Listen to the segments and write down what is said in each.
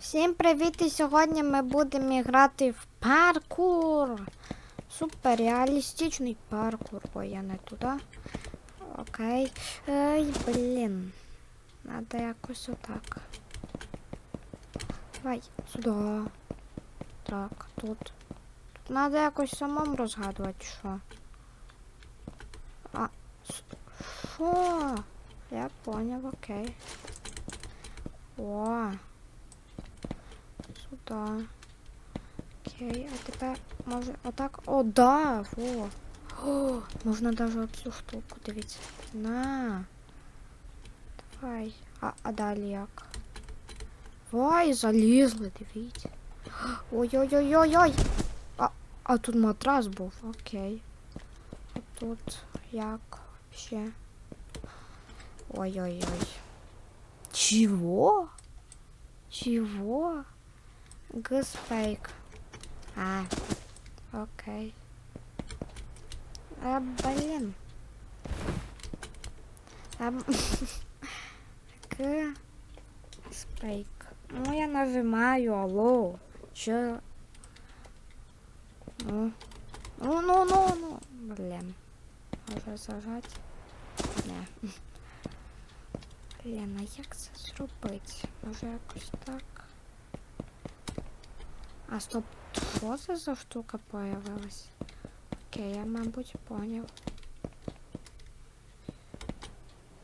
Всім привіт! І сьогодні ми будемо грати в паркур. Супер реалістичний паркур. Ой, я не туди. Окей. Ей, блін. Надо якось отак. Давай, сюди. Так, тут. Тут надо якось самому розгадувати, що. А, що? Я поняв, окей. О. Сюда. Окей, а тепер може отак. О, да, во. О, можна навіть оцю штуку, дивіться. На. Давай. А, а далі як? Ой, залізли, дивіться. Ой-ой-ой-ой-ой. А, а тут матрас був, окей. А тут як ще? Ой-ой-ой. Чего? Чего? Гспейк. А, окей. А, блин. А, Г. Спейк. Ну, я нажимаю, алло. Чё? Ну, ну, ну, ну, ну. Блин. Може зажать? Не. Блін, а як це зробити? Може якось так? А стоп, що це за штука появилась? Окей, я, мабуть, поняв.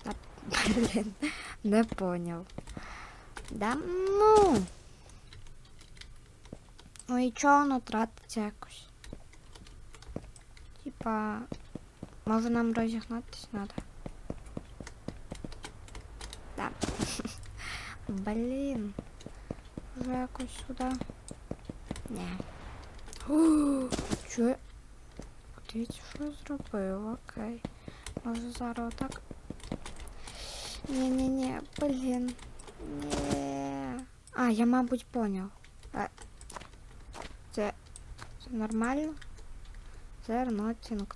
А, блін, не поняв. Да ну. Ну і чого воно тратиться якось? Типа, може нам розігнатись треба? Да. Блін. Вже якось сюди. Ні. О, Що? я- Дивіться, що я зробив, окей. Може зараз отак. Ні-ні-ні, блін. Ні. А, я, мабуть, поняв. А, це, це нормально? There nothing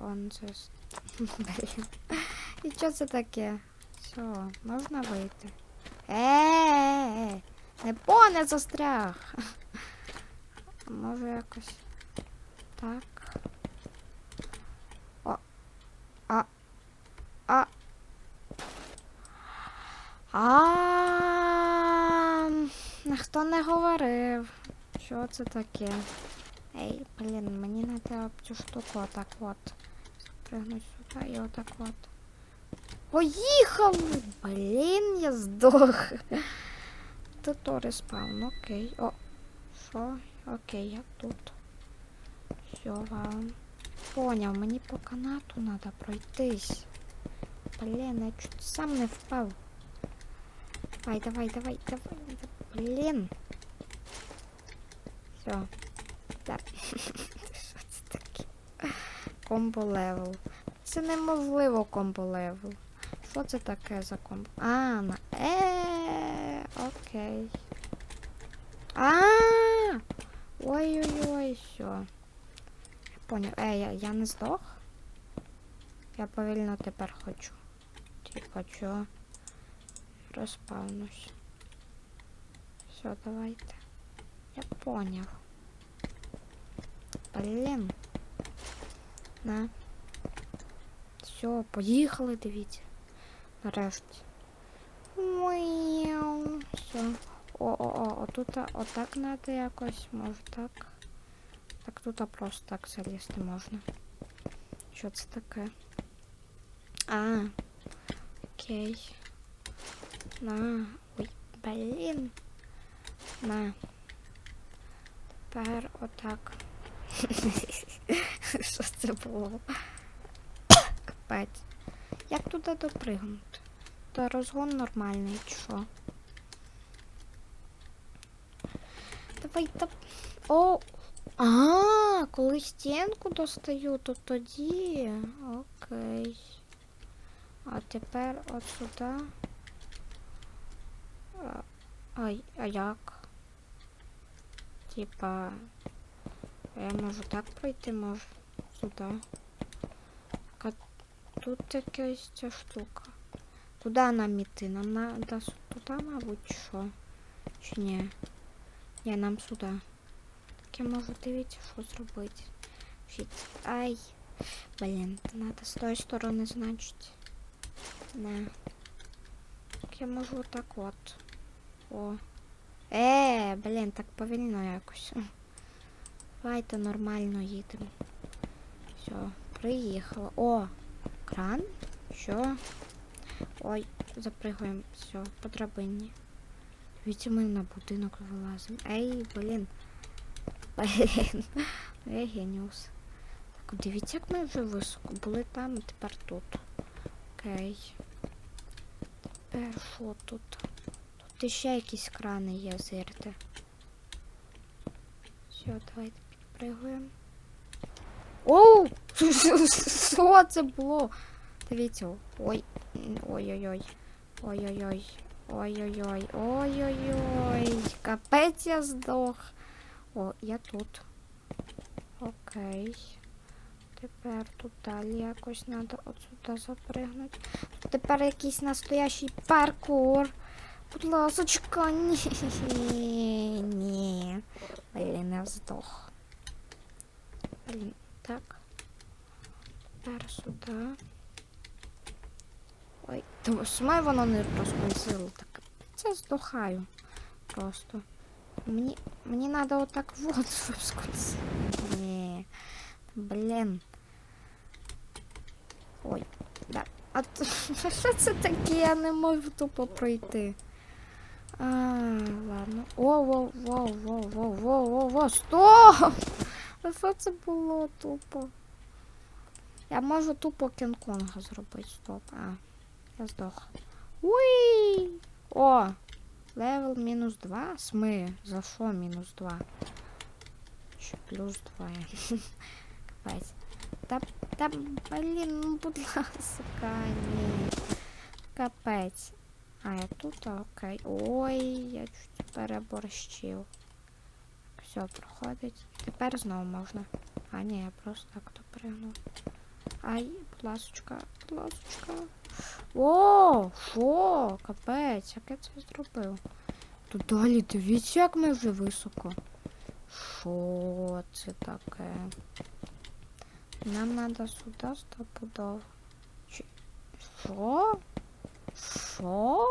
on this. Блін. І що це таке? Все, можна вийти. Е, не поне застряг. Може якось так. О. А. А. А. Ніхто не говорив. Що це таке? Ей, блін, мені треба цю штуку отак от. Пригнуть сюди і отак от. Поїхали! Блін, я здох. Це то респаун, окей. О, що? Окей, я тут. Все, вау. Поняв, мені по канату треба пройтись. Блін, я чуть сам не впав. Давай, давай, давай, давай. Блін. Все. Так. Що це таке? Комбо левел. Це неможливо комбо левел. Що це таке за комбо? А, на е, окей. А! Ой-ой-ой, все. Поняв. Е, я, я не здох? Я повільно тепер хочу. Типа, чо? Розпавнусь. Все, давайте. Я поняв. Блін. На. Все, поїхали, дивіться. Нарешті. Мяу. Все. О-о-о, отут отак треба якось, може так. Так тут просто так залізти можна. Що це таке? А, окей. На. Ой, блін. На. Тепер отак. Що це було? Капець. Як туди допригнути? Та розгон нормальний, чи? Давай та. О! А, коли стінку достаю, то тоді. Окей. А тепер от сюди. А, а як? Типа. Я можу так пройти, можу сюди. А тут якась ця штука. Куди нам іти? Нам треба туди, мабуть, що? Чи ні? Ні, нам сюди. Так я можу дивіться, що зробити. Щит. Ай. Блін, треба з тої сторони, значить. Не. Так я можу отак от. О. Е, блін, так повільно якось. Давайте нормально їдемо. Все, приїхала. О, кран. Що? Ой, запригуємо. Все, по драбині. Дивіться, ми на будинок вилазимо. Ей, блін. Блін. Я геніус. Так, дивіться, як ми вже високо були там, і тепер тут. Окей. Тепер що тут? Тут ще якісь крани є, зирте. Все, давайте підпригуємо. Оу! Що це було? Дивіться. Ой. Ой-ой-ой. Ой-ой-ой. Ой-ой-ой. Ой-ой-ой. Капець я здох. О, я тут. Окей. Тепер тут далі якось треба отсюди запригнути. Тепер якийсь настоящий паркур. Будь ласочка, ні. Ні. Блін, я здох. Блін, так. Тепер сюди. Ой, то саме воно не розкусило. Так, це здохаю. Просто. Мені, мені треба отак вот розкусити. Ні. Блін. Ой, да. А то що це таке? Я не можу тупо пройти. А, ладно. О, воу, воу, воу, воу, воу, воу, воу, стоп! А що це було тупо? Я можу тупо Кінг-Конга зробити, стоп. А, я здох. Уй! О! Левел мінус 2? Сми, за що мінус 2? Чи плюс 2? Капець. Та, та, блін, ну будь ласка, ні. Капець. А, я тут, а, окей. Ой, я чуть переборщив. Все, проходить. Тепер знову можна. А, ні, я просто так допригнув. Ай, будь ласочка, будь ласочка. О, що? Капець, як я це зробив? Тут далі дивіться, як ми вже високо. Що це таке? Нам треба сюди стопудово. Чи... Що? Що?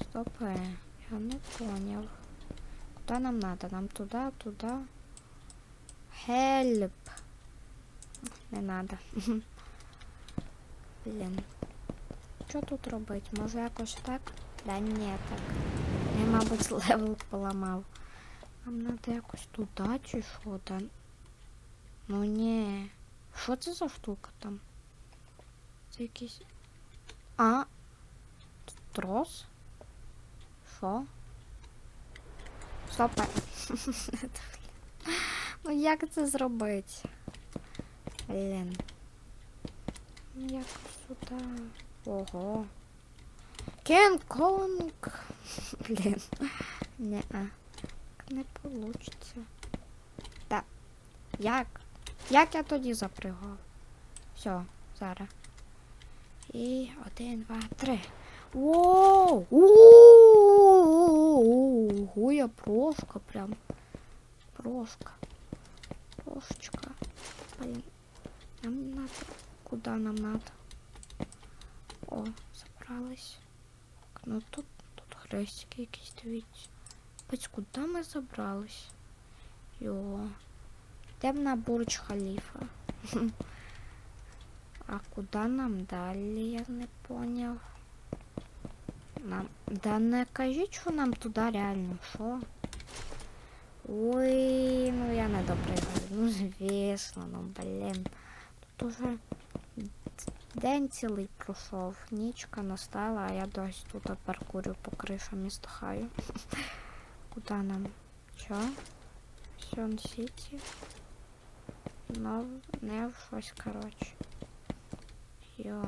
Стопе, я не понял. Куда нам надо? Нам туда, туда. Help. Не надо. Блін. Що тут робити? Може якось так? Да ні, так. Я, мабуть, левел поламав. Нам треба якось туди чи що там? Ну ні. Що це за штука там? Це якийсь. А. Трос? Що? Стопе. ну як це зробити? Блін. Ну як Сюди? Ого. Кінг-Конг. Блін. Не-а. Не получиться. Так. Як? Як я тоді запригав? Все, зараз. І один, два, три. Воу! Ого, я прошка прям. Прошка. Прошечка. Блин. Нам надо. Куда нам надо? О, забрались. Ну тут, тут хрестики якісь дивіться. Бать, куди ми забрались? Йо. Йдемо на Бурдж Халіфа. А куди нам далі, я не поняв. Нам... Да не кажіть, що нам туди реально, що? Ой, ну я не допригаю. Ну звісно, ну блін. Тут уже день цілий пройшов, нічка настала, а я досі тут паркурю по кришам і здохаю. Куди нам? Що? Сьон Сіті? Ну, не в щось, коротше. Йо.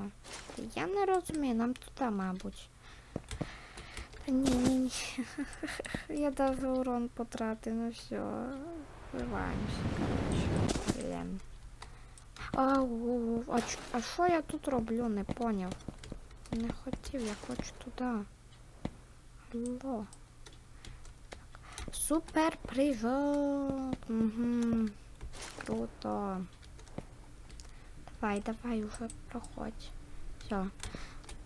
Я не розумію, нам туди, мабуть. Та ні, ні, ні. Я даже урон потратив, ну все. Вбиваємося, коротше. А, ч- а що я тут роблю, не поняв. Не хотів, я хочу туди. Алло. Супер прыжок. Угу. Круто. Давай, давай, уже проходь. Все.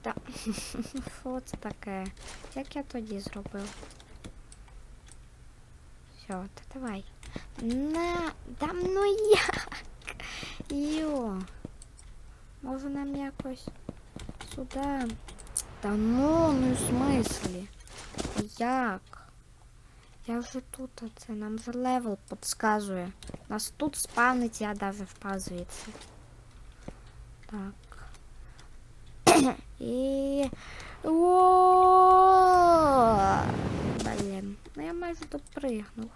Та. Що це таке? Як я тоді зробив? Все, та давай. На, да ну як? Йо. Може нам якось сюди. Та ну, ну в смислі? Як? Я вже тут, це нам вже левел підказує. Нас тут спавнить, я даже впав. Так. І. О! Блін. Ну я майже допригнув.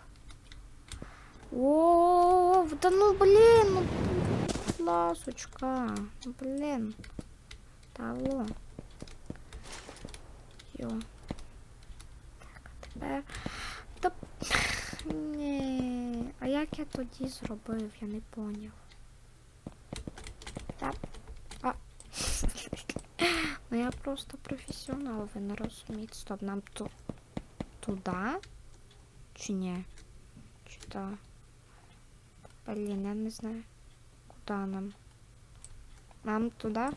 О, да ну блін, ну ласочка. Та алло. Йо. Так, а тепер. Та... Ні. А як я тоді зробив, я не поняв. Так. А. ну я просто професіонал, ви не розумієте. Стоп, нам ту... туди? Чи ні? Чи та? Блін, я не знаю. Куди нам? Нам туди?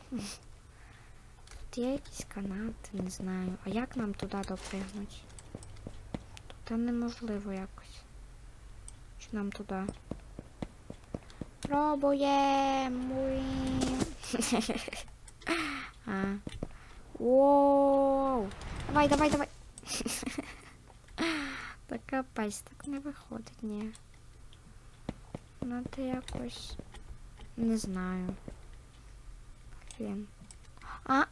Тут є якісь канати, не знаю. А як нам туди допригнути? Туди неможливо якось. Чи нам туди? Пробуємо. А. Воу. Давай, давай, давай. Та капець, так не виходить, ні. Надо якось. Не знаю. Блін. А!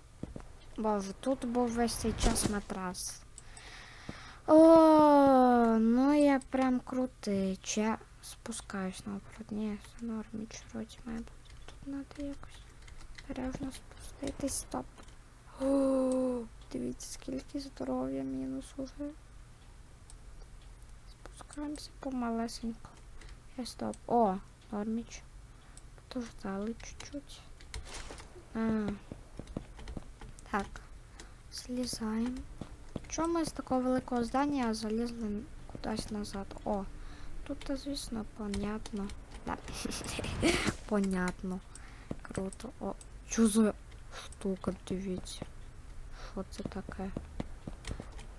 Боже, тут був весь цей час матрас. О, ну я прям крутий. Я спускаюсь наоборот. Ні, все норм, чороті має бути. Тут треба якось бережно спуститись. Стоп. О, дивіться, скільки здоров'я мінус уже. Спускаємося помалесенько. Я стоп. О, норміч. Подождали чуть-чуть. А. Так. Слізаємо. Чому ми з такого великого здання залізли кудись назад? О, тут, звісно, понятно. Да. понятно. Круто. О, що за штука, дивіться. Що це таке?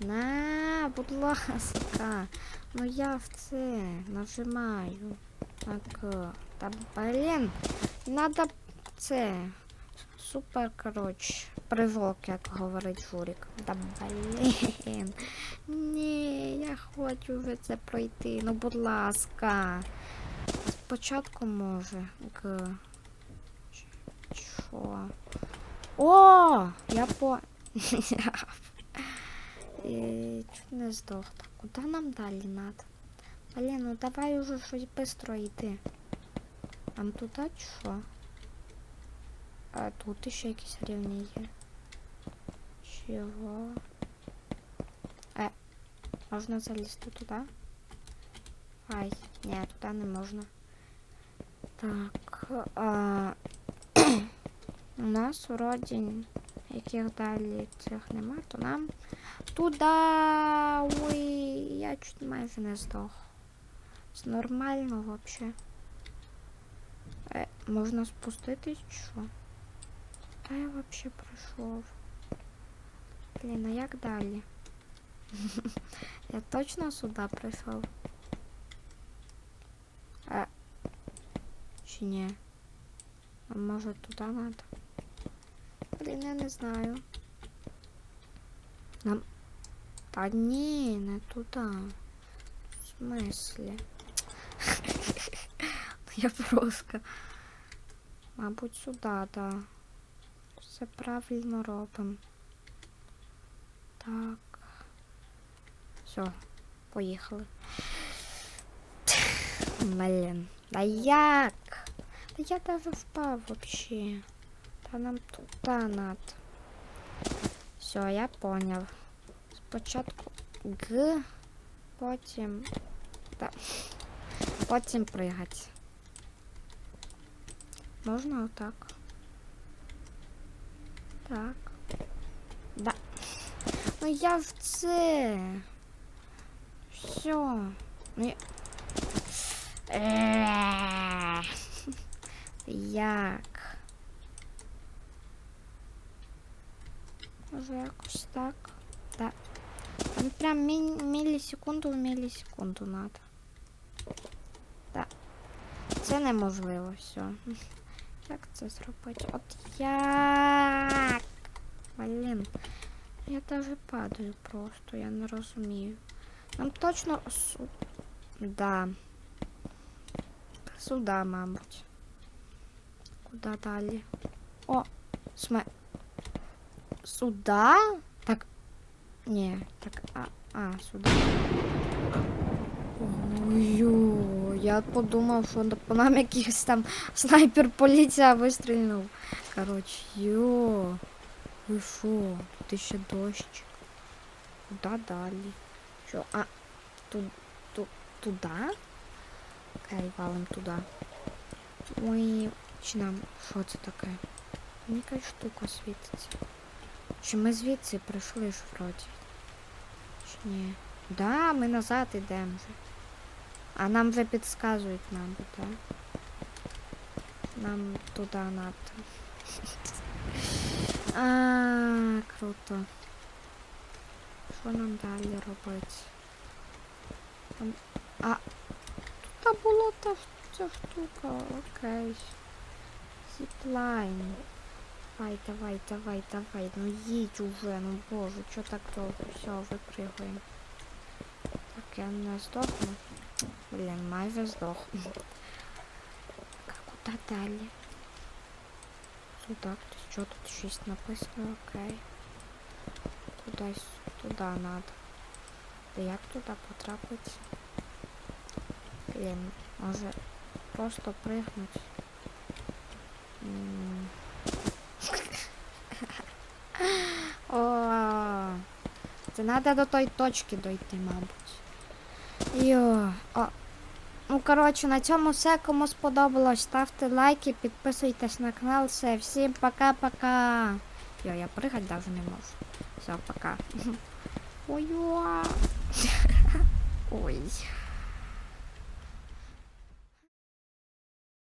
На, будь ласка. Ну я в це нажимаю. Так. Та блін. Надо це. Супер, коротше. Привок, як говорить Журік. Да блін. Ні, я хочу вже це пройти. Ну, будь ласка. Спочатку може. Г. Що? О! Я по. І чуть не здох. Так, куди нам далі надо? Блін, ну давай уже щось быстро йти. Нам туди чи? А тут ще якісь рівні є. Чого? Е, можна залізти туди? Ай, ні, туди не можна. Так, а... у нас вроді яких далі цих нема, то нам туди. Ой, я чуть майже не здох. Це нормально вообще. Е, можна спуститись що? А я вообще пройшов. Блін, а як далі? я точно сюди прийшов? А, чи? А може туди надо? Блін, я не знаю. Нам... Та ні, не туди. В смислі? я просто... Мабуть, сюди, да. Все правильно робимо. Так. Все, поїхали. Блін. Да як? Да я даже впав вообще. Та нам туди надо. Все, я понял. Спочатку Г, потім. Да. Потім пригати. Можна отак? Так. Да. Ну я в це. Все. Ну я... Як? Може якось. Так. Там прям мі- мілісекунду в мілісекунду надо. Так. Це неможливо все. Як це зробити? От як? Блін. Я даже падаю просто, я не розумію. Нам точно су... Да. Сюда, мабуть. Куда далі? О, сме... Сюда? Так. Ні, так, а, а, сюди. Ой, я подумав, що по нам якийсь там снайпер поліція вистрілив. Коротше, йо. Ви що? Тут ще дощ. Куда далі? Що? А, ту, ту, туди? Окей, валим туди. Ой, чи нам. Що це таке? Мені якась штука світиться. Чи ми звідси прийшли ж вроді? Чи ні? Да, ми назад йдемо вже. А нам вже підказують, мабуть, так? Нам туди треба. А, круто. Що нам далі робити? Там... А, тут була та, ця штука, окей. Зіплайн. Давай, давай, давай, давай. Ну їдь уже, ну боже, що так довго? Все, випригуємо. Так, я не здохну. Блін, майже здох. Так, куди далі? Сюди хтось, що тут щось написано, окей. Кудись туди треба. Та як туди потрапити? Блін, може просто пригнути. М. О, це треба до тої точки дойти, мабуть. Йо, о. Ну, коротше, на цьому все. Кому сподобалось, ставте лайки, підписуйтесь на канал. Все, всім пока-пока. Йо, я пригать навіть не можу. Все, пока. Ой. Ой.